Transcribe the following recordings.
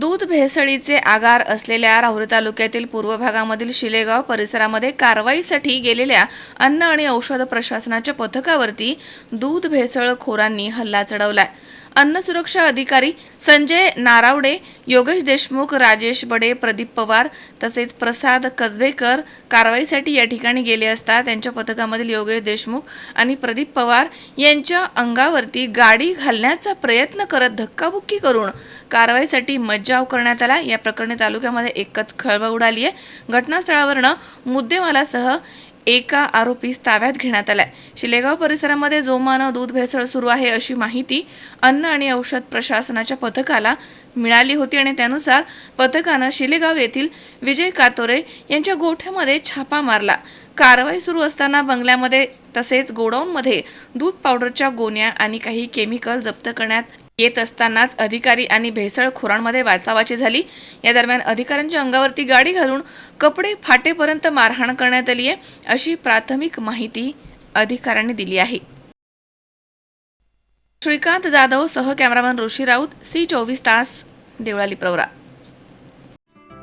दूध भेसळीचे आगार असलेल्या राहुरी तालुक्यातील पूर्व भागामधील शिलेगाव परिसरामध्ये कारवाईसाठी गेलेल्या अन्न आणि औषध प्रशासनाच्या पथकावरती दूध भेसळखोरांनी हल्ला चढवलाय. अन्न सुरक्षा अधिकारी संजय नारावडे योगेश देशमुख राजेश बडे प्रदीप पवार तसेच प्रसाद कसबेकर कारवाईसाठी या ठिकाणी गेले असता त्यांच्या पथकामधील योगेश देशमुख आणि प्रदीप पवार यांच्या अंगावरती गाडी घालण्याचा प्रयत्न करत धक्काबुक्की करून कारवाईसाठी मज्जाव करण्यात आला. या प्रकरणी तालुक्यामध्ये एकच खळबळ उडाली आहे. घटनास्थळावरनं मुद्देमालासह एका आरोपीस ताब्यात घेण्यात आलाय. शिलेगाव परिसरामध्ये जोमानं दूध भेसळ सुरू आहे अशी माहिती अन्न आणि औषध प्रशासनाच्या पथकाला मिळाली होती आणि त्यानुसार पथकानं शिलेगाव येथील विजय कातोरे यांच्या गोठ्यामध्ये छापा मारला. कारवाई सुरू असताना बंगल्यामध्ये तसेच गोडाऊनमध्ये दूध पावडरच्या गोण्या आणि काही केमिकल जप्त करण्यात येत असतानाच अधिकारी आणि भेसळ खोरांमध्ये वाचावाची झाली. या दरम्यान अधिकाऱ्यांच्या अंगावरती गाडी घालून कपडे फाटेपर्यंत मारहाण करण्यात आली आहे अशी प्राथमिक माहिती अधिकाऱ्यांनी दिली आहे. श्रीकांत जाधव सह कॅमेरामॅन ऋषी राऊत सी चोवीस तास Deolali Pravara.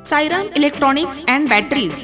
Sairam electronics and batteries.